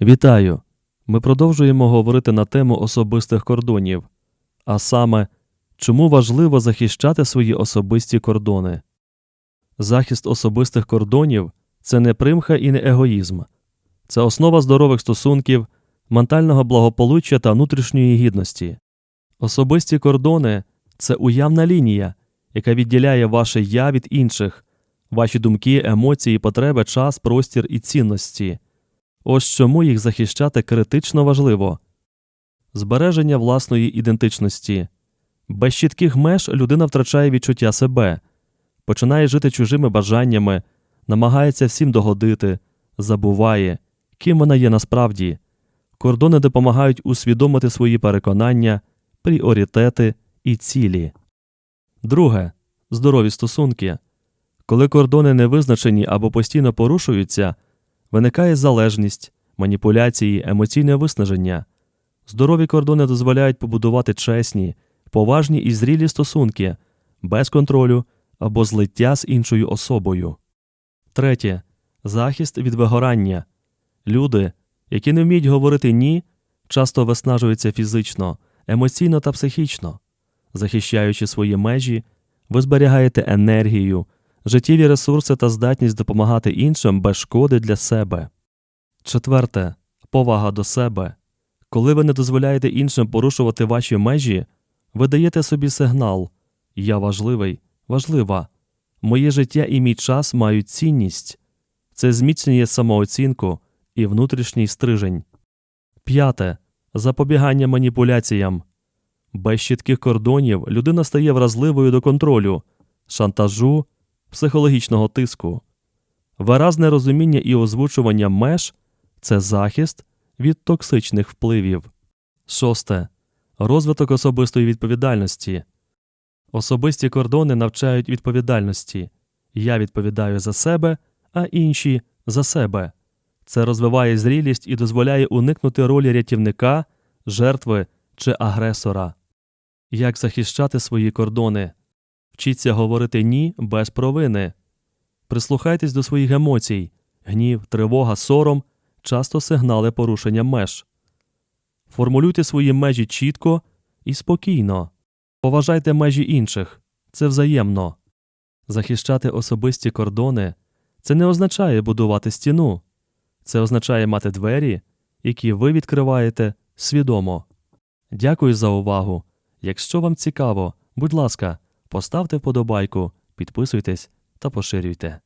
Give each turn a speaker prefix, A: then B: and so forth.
A: Вітаю! Ми продовжуємо говорити на тему особистих кордонів, а саме, чому важливо захищати свої особисті кордони. Захист особистих кордонів це не примха і не егоїзм, це основа здорових стосунків, ментального благополуччя та внутрішньої гідності. Особисті кордони це уявна лінія, яка відділяє ваше я від інших, ваші думки, емоції, потреби, час, простір і цінності. Ось чому їх захищати критично важливо. Збереження власної ідентичності. Без чітких меж людина втрачає відчуття себе, починає жити чужими бажаннями, намагається всім догодити, забуває, ким вона є насправді. Кордони допомагають усвідомити свої переконання, пріоритети і цілі. Друге здорові стосунки. Коли кордони не визначені або постійно порушуються, виникає залежність, маніпуляції, емоційне виснаження. Здорові кордони дозволяють побудувати чесні, поважні і зрілі стосунки без контролю або злиття з іншою особою. Третє захист від вигорання. Люди, які не вміють говорити ні, часто виснажуються фізично, емоційно та психічно. Захищаючи свої межі, ви зберігаєте енергію, життєві ресурси та здатність допомагати іншим без шкоди для себе. Четверте повага до себе. Коли ви не дозволяєте іншим порушувати ваші межі, ви даєте собі сигнал Я важливий, важлива. Моє життя і мій час мають цінність. Це зміцнює самооцінку і внутрішній стрижень. П'яте запобігання маніпуляціям. Без чітких кордонів людина стає вразливою до контролю, шантажу, психологічного тиску. Виразне розуміння і озвучування меж це захист від токсичних впливів. Шосте. Розвиток особистої відповідальності. Особисті кордони навчають відповідальності. Я відповідаю за себе, а інші за себе. Це розвиває зрілість і дозволяє уникнути ролі рятівника, жертви чи агресора. Як захищати свої кордони? Вчіться говорити ні без провини. Прислухайтесь до своїх емоцій, гнів, тривога, сором часто сигнали порушення меж. Формулюйте свої межі чітко і спокійно. Поважайте межі інших це взаємно. Захищати особисті кордони це не означає будувати стіну, це означає мати двері, які ви відкриваєте свідомо. Дякую за увагу. Якщо вам цікаво, будь ласка, поставте вподобайку, підписуйтесь та поширюйте.